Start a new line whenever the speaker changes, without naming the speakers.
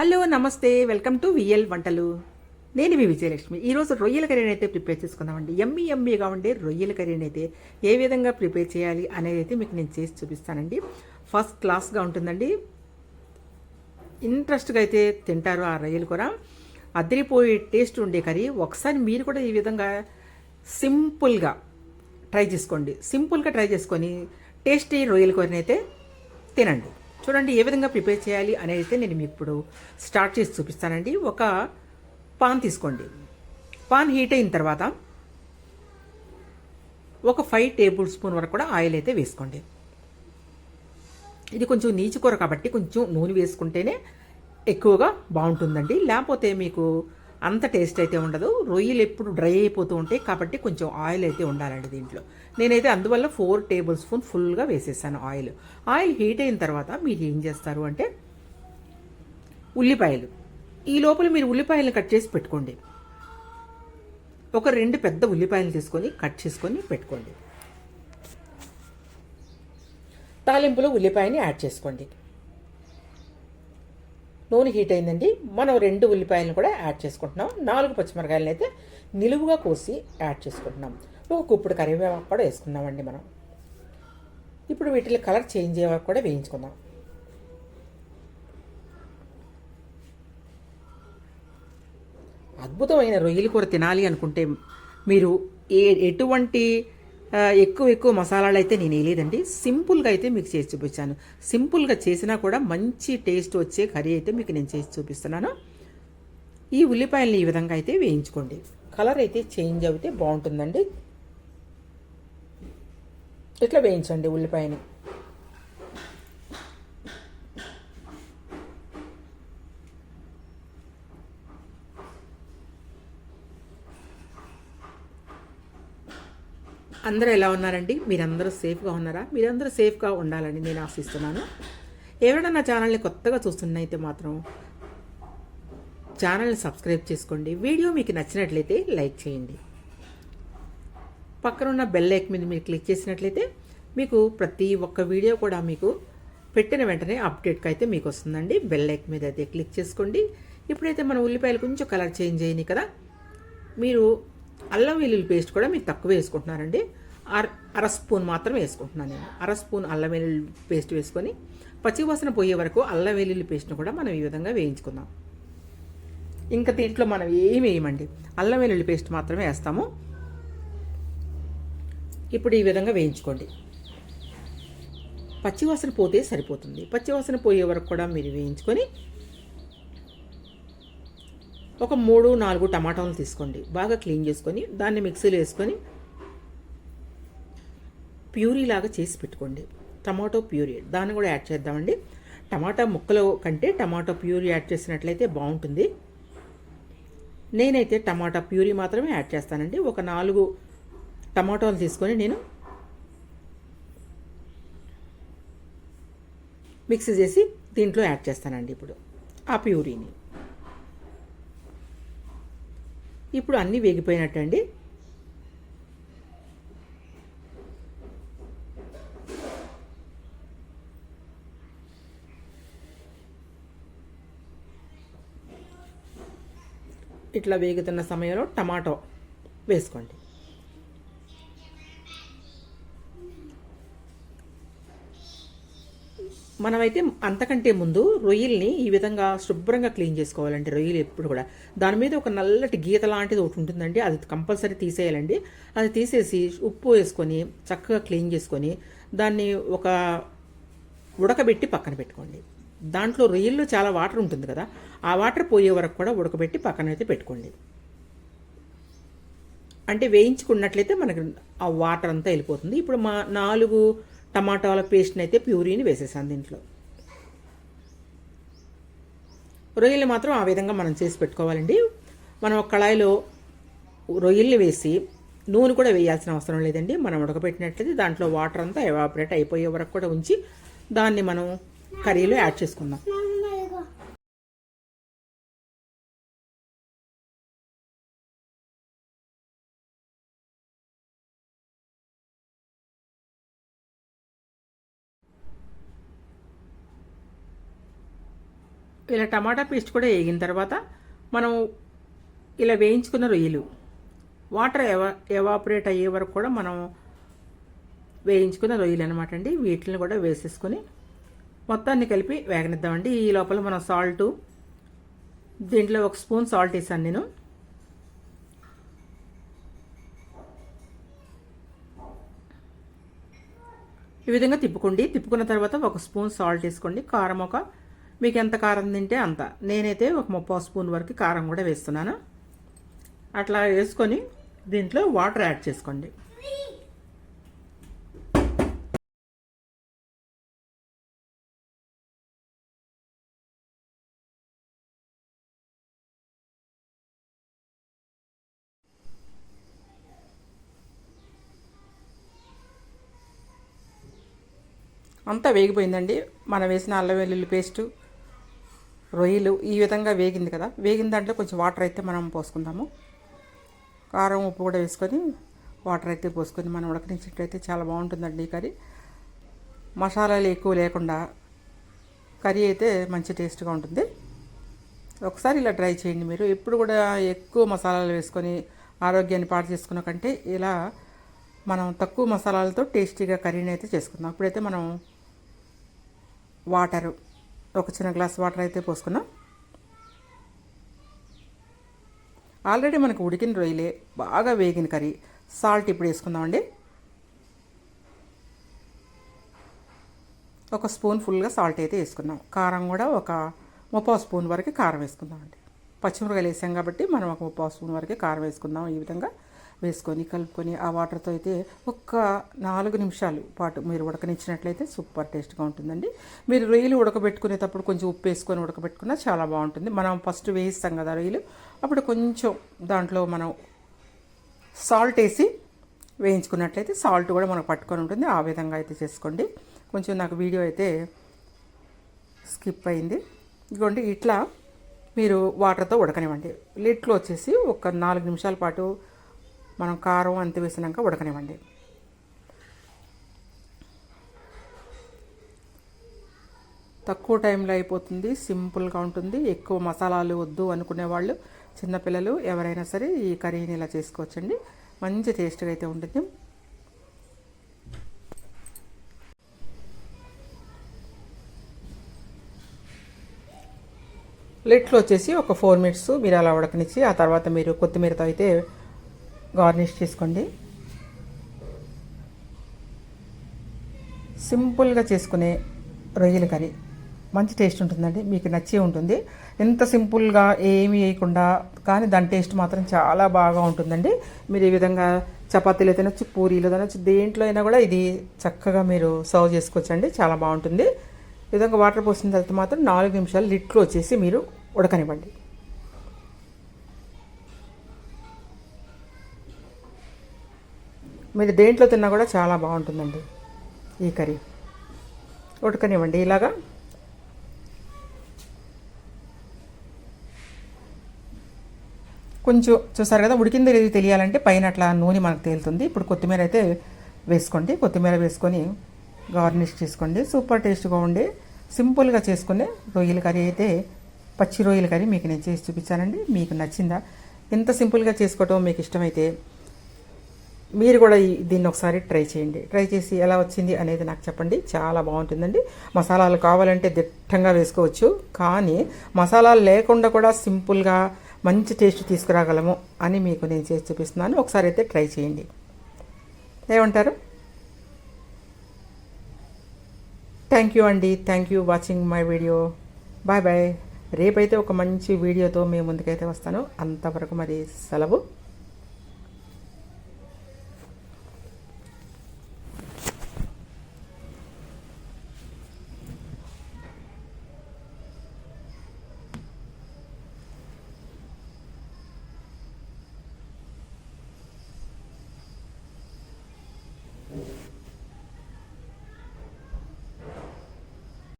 Hello నమస్తే. Welcome to VL వంటలు. నేను మీ విజయలక్ష్మి. ఈరోజు రొయ్యల కర్రీని అయితే ప్రిపేర్ చేసుకుందామండి. ఎమ్మి ఎమ్మిగా ఉండే రొయ్యల కర్రీని అయితే ఏ విధంగా ప్రిపేర్ చేయాలి అనేది అయితే మీకు నేను చేసి చూపిస్తానండి. ఫస్ట్ క్లాస్గా ఉంటుందండి. ఇంట్రెస్ట్గా అయితే తింటారు ఆ రొయ్యలు కూర. అదిరిపోయే టేస్ట్ ఉండే కర్రీ. ఒకసారి మీరు కూడా ఈ విధంగా సింపుల్గా ట్రై చేసుకోండి. సింపుల్గా ట్రై చేసుకొని టేస్టీ రొయ్యల కూరని అయితే తినండి. చూడండి ఏ విధంగా ప్రిపేర్ చేయాలి అనేది అయితే నేను మీకు ఇప్పుడు స్టార్ట్ చేసి చూపిస్తానండి. ఒక పాన్ తీసుకోండి. పాన్ హీట్ అయిన తర్వాత ఒక ఫైవ్ టేబుల్ స్పూన్ వరకు కూడా ఆయిల్ అయితే వేసుకోండి. ఇది కొంచెం నీచు కూర కాబట్టి కొంచెం నూనె వేసుకుంటేనే ఎక్కువగా బాగుంటుందండి. లేకపోతే మీకు అంత టేస్ట్ అయితే ఉండదు. రొయ్యలు ఎప్పుడు డ్రై అయిపోతూ ఉంటాయి కాబట్టి కొంచెం ఆయిల్ అయితే ఉండాలండి దీంట్లో. నేనైతే అందువల్ల ఫోర్ టేబుల్ స్పూన్ ఫుల్గా వేసేసాను ఆయిల్. ఆయిల్ హీట్ అయిన తర్వాత మీరు ఏం చేస్తారు అంటే ఉల్లిపాయలు. ఈ లోపల మీరు ఉల్లిపాయలను కట్ చేసి పెట్టుకోండి. ఒక రెండు పెద్ద ఉల్లిపాయలు తీసుకొని కట్ చేసుకొని పెట్టుకోండి. తాలింపులో ఉల్లిపాయని యాడ్ చేసుకోండి. నూనె హీట్ అయిందండి. మనం రెండు ఉల్లిపాయలను కూడా యాడ్ చేసుకుంటున్నాం. నాలుగు పచ్చిమిరకాయలను అయితే నిలువుగా కోసి యాడ్ చేసుకుంటున్నాం. ఒక కుప్పుడు కరివేపాకు కూడా వేసుకున్నామండి మనం. ఇప్పుడు వీటిలో కలర్ చేంజ్ అయ్యే కూడా వేయించుకుందాం. అద్భుతమైన రొయ్యల కూర తినాలి అనుకుంటే మీరు ఏ ఎటువంటి ఎక్కువ ఎక్కువ మసాలాలు అయితే నేను వేయలేదండి. సింపుల్గా అయితే మీకు చేసి చూపించాను సింపుల్గా చేసినా కూడా మంచి టేస్ట్ వచ్చే కర్రీ అయితే మీకు నేను చేసి చూపిస్తున్నాను. ఈ ఉల్లిపాయలని ఈ విధంగా అయితే వేయించుకోండి. కలర్ అయితే చేంజ్ అవుతే బాగుంటుందండి. ఇట్లా వేయించండి ఉల్లిపాయని. అందరూ ఎలా ఉన్నారండి? మీరందరూ సేఫ్గా ఉన్నారా? మీరందరూ సేఫ్గా ఉండాలని నేను ఆశిస్తున్నాను. ఎవరైనా నా ఛానల్ని కొత్తగా చూస్తున్నైతే మాత్రం ఛానల్ని సబ్స్క్రైబ్ చేసుకోండి. వీడియో మీకు నచ్చినట్లయితే లైక్ చేయండి. పక్కనున్న బెల్ ఐక్ మీద మీరు క్లిక్ చేసినట్లయితే మీకు ప్రతి ఒక్క వీడియో కూడా మీకు పెట్టిన వెంటనే అప్డేట్కి అయితే మీకు వస్తుందండి. బెల్ ఐక్ మీద అయితే క్లిక్ చేసుకోండి. ఇప్పుడైతే మన ఉల్లిపాయలు కొంచెం కలర్ చేంజ్ అయినాయి కదా. మీరు అల్లం వెల్లుల్లి పేస్ట్ కూడా మీరు తక్కువ వేసుకుంటున్నారండి. అర అర స్పూన్ మాత్రం వేసుకుంటున్నాను నేను. అర స్పూన్ అల్లం వెల్లుల్లి పేస్ట్ వేసుకొని పచ్చివాసన పోయే వరకు అల్లం వెల్లుల్లి పేస్ట్ను కూడా మనం ఈ విధంగా వేయించుకుందాం. ఇంకా దీంట్లో మనం ఏమి వేయమండి? అల్లం వెల్లుల్లి పేస్ట్ మాత్రమే వేస్తాము. ఇప్పుడు ఈ విధంగా వేయించుకోండి. పచ్చివాసన పోతే సరిపోతుంది. పచ్చివాసన పోయే వరకు కూడా మీరు వేయించుకొని ఒక మూడు నాలుగు టమాటాలు తీసుకోండి. బాగా క్లీన్ చేసుకొని దాన్ని మిక్సీలో వేసుకొని ప్యూరీ లాగా చేసి పెట్టుకోండి. Tomato puree. దాన్ని కూడా యాడ్ చేద్దామండి. టమాటా ముక్కలు కంటే టమాటో ప్యూరీ యాడ్ చేసినట్లయితే బాగుంటుంది. నేనైతే టమాటా ప్యూరీ మాత్రమే యాడ్ చేస్తానండి. ఒక నాలుగు టమాటోలు తీసుకొని నేను మిక్సీ చేసి దీంట్లో యాడ్ చేస్తానండి ఇప్పుడు ఆ ప్యూరీని. ఇప్పుడు అన్నీ వేగిపోయినట్టండి. ఇట్లా వేగుతున్న సమయంలో టమాటో వేసుకోండి. మనమైతే అంతకంటే ముందు రొయ్యల్ని ఈ విధంగా శుభ్రంగా క్లీన్ చేసుకోవాలండి రొయ్యలు ఎప్పుడు కూడా. దాని మీద ఒక నల్లటి గీత లాంటిది ఒకటి ఉంటుందండి అది కంపల్సరీ తీసేయాలండి. అది తీసేసి ఉప్పు వేసుకొని చక్కగా క్లీన్ చేసుకొని దాన్ని ఒక ఉడకబెట్టి పక్కన పెట్టుకోండి. దాంట్లో రొయ్యల్లో చాలా వాటర్ ఉంటుంది కదా ఆ వాటర్ పోయే వరకు కూడా ఉడకబెట్టి పక్కన అయితే పెట్టుకోండి. అంటే వేయించుకున్నట్లయితే మనకి ఆ వాటర్ అంతా వెళ్ళిపోతుంది. ఇప్పుడు మా నాలుగు టమాటాల పేస్ట్ని అయితే ప్యూరీని వేసేసాను దీంట్లో. రొయ్యలు మాత్రం ఆ విధంగా మనం చేసి పెట్టుకోవాలండి. మనం ఒక కళాయిలో రొయ్యల్ని వేసి నూనె కూడా వేయాల్సిన అవసరం లేదండి. మనం ఉడకబెట్టినట్లయితే దాంట్లో వాటర్ అంతా ఎవాపరేట్ అయిపోయే వరకు కూడా ఉంచి దాన్ని మనం కర్రీలో యాడ్ చేసుకుందాం. ఇలా టమాటా పేస్ట్ కూడా వేగిన తర్వాత మనం ఇలా వేయించుకున్న రొయ్యలు. వాటర్ ఎవా ఎవాపరేట్ అయ్యే వరకు కూడా మనం వేయించుకున్న రొయ్యలు అనమాట అండి. వీటిని కూడా వేసేసుకొని మొత్తాన్ని కలిపి వేగనిద్దామండి. ఈ లోపల మనం సాల్టు దీంట్లో ఒక స్పూన్ సాల్ట్ వేసాను నేను. ఈ విధంగా తిప్పుకోండి. తిప్పుకున్న తర్వాత ఒక స్పూన్ సాల్ట్ వేసుకోండి. కారం ఒక మీకు ఎంత కారం తింటే అంత. నేనైతే ఒక ముప్పై స్పూన్ వరకు కారం కూడా వేస్తున్నాను. అట్లా వేసుకొని దీంట్లో వాటర్ యాడ్ చేసుకోండి. అంతా వేగిపోయిందండి. మనం వేసిన అల్లం వెల్లుల్లి పేస్టు రొయ్యలు ఈ విధంగా వేగింది కదా. వేగిన దాంట్లో కొంచెం వాటర్ అయితే మనం పోసుకుందాము. కారం ఉప్పు కూడా వేసుకొని వాటర్ అయితే పోసుకొని మనం ఉడకనిచ్చినట్టయితే చాలా బాగుంటుందండి ఈ కర్రీ. మసాలాలు ఎక్కువ లేకుండా కర్రీ అయితే మంచి టేస్ట్గా ఉంటుంది. ఒకసారి ఇలా ట్రై చేయండి మీరు. ఎప్పుడు కూడా ఎక్కువ మసాలాలు వేసుకొని ఆరోగ్యాన్ని పాడు చేసుకున్న కంటే ఇలా మనం తక్కువ మసాలాలతో టేస్టీగా కర్రీని అయితే చేసుకుందాం. అప్పుడైతే మనం వాటరు ఒక చిన్న గ్లాస్ వాటర్ అయితే పోసుకున్నాం. ఆల్రెడీ మనకు ఉడికిన రొయ్యలే బాగా వేగిన కర్రీ. సాల్ట్ ఇప్పుడు వేసుకుందామండి. ఒక స్పూన్ ఫుల్గా సాల్ట్ అయితే వేసుకున్నాం. కారం కూడా ఒక ముప్పై స్పూన్ వరకు కారం వేసుకుందామండి. పచ్చిమిరకాయలు వేసాం కాబట్టి మనం ఒక ముప్పై స్పూన్ వరకు కారం వేసుకుందాం ఈ విధంగా. వేసుకొని కలుపుకొని ఆ వాటర్తో అయితే ఒక్క నాలుగు నిమిషాలు పాటు మీరు ఉడకనిచ్చినట్లయితే సూపర్ టేస్ట్గా ఉంటుందండి. మీరు రొయ్యలు ఉడకబెట్టుకునేటప్పుడు కొంచెం ఉప్పు వేసుకొని ఉడకబెట్టుకున్నా చాలా బాగుంటుంది. మనం ఫస్ట్ వేయిస్తాం కదా రొయ్యలు అప్పుడు కొంచెం దాంట్లో మనం సాల్ట్ వేసి వేయించుకున్నట్లయితే సాల్ట్ కూడా మనకు పట్టుకొని ఉంటుంది. ఆ విధంగా అయితే చేసుకోండి. కొంచెం నాకు వీడియో అయితే స్కిప్ అయింది. ఇదిగోండి ఇట్లా మీరు వాటర్తో ఉడకనివ్వండి. లిట్లో వచ్చేసి ఒక నాలుగు నిమిషాల పాటు మనం కారం అంత వేసినాక ఉడకనివ్వండి. తక్కువ టైంలో అయిపోతుంది సింపుల్గా ఉంటుంది. ఎక్కువ మసాలాలు వద్దు అనుకునే వాళ్ళు చిన్నపిల్లలు ఎవరైనా సరే ఈ కర్రీని ఇలా చేసుకోవచ్చండి. మంచి టేస్ట్గా అయితే ఉంటుంది. ప్లేట్లో వచ్చేసి ఒక ఫోర్ మినిట్స్ మీరు అలా ఉడకనిచ్చి ఆ తర్వాత మీరు కొత్తిమీరతో అయితే గార్నిష్ చేసుకోండి. సింపుల్గా చేసుకునే రొయ్యల కర్రీ. మంచి టేస్ట్ ఉంటుందండి. మీకు నచ్చే ఉంటుంది. ఎంత సింపుల్గా ఏమి వేయకుండా కానీ దాని టేస్ట్ మాత్రం చాలా బాగా ఉంటుందండి. మీరు ఈ విధంగా చపాతీలో తినొచ్చు పూరీలో తినొచ్చు దేంట్లో అయినా కూడా ఇది చక్కగా మీరు సర్వ్ చేసుకోవచ్చండి. చాలా బాగుంటుంది. ఈ విధంగా వాటర్ పోసిన తర్వాత మాత్రం నాలుగు నిమిషాలు లిట్లో వచ్చేసి మీరు ఉడకనివ్వండి. మీరు దేంట్లో తిన్నా కూడా చాలా బాగుంటుందండి ఈ కర్రీ. ఉడకనివ్వండి ఇలాగా. కొంచెం చూసారు కదా ఉడికింది లేదు తెలియాలంటే పైన అట్లా నూనె మనకు తేలుతుంది. ఇప్పుడు కొత్తిమీర అయితే వేసుకోండి. కొత్తిమీర వేసుకొని గార్నిష్ చేసుకోండి. సూపర్ టేస్ట్గా ఉండి సింపుల్గా చేసుకునే రొయ్యల కర్రీ అయితే పచ్చి రొయ్యల కర్రీ మీకు నేను చేసి చూపించానండి. మీకు నచ్చిందా? ఎంత సింపుల్గా చేసుకోవటం మీకు ఇష్టమైతే మీరు కూడా దీన్ని ఒకసారి ట్రై చేయండి. ట్రై చేసి ఎలా వచ్చింది అనేది నాకు చెప్పండి. చాలా బాగుంటుందండి. మసాలాలు కావాలంటే దిట్టంగా వేసుకోవచ్చు. కానీ మసాలాలు లేకుండా కూడా సింపుల్గా మంచి టేస్ట్ తీసుకురాగలము అని మీకు నేను చేసి చూపిస్తున్నాను. ఒకసారి అయితే ట్రై చేయండి. ఏమంటారు? థ్యాంక్ యూ అండి. Thank you watching my video bye bye రేపైతే ఒక మంచి వీడియోతో మేము ముందుకైతే వస్తాను. అంతవరకు మరి సెలవు.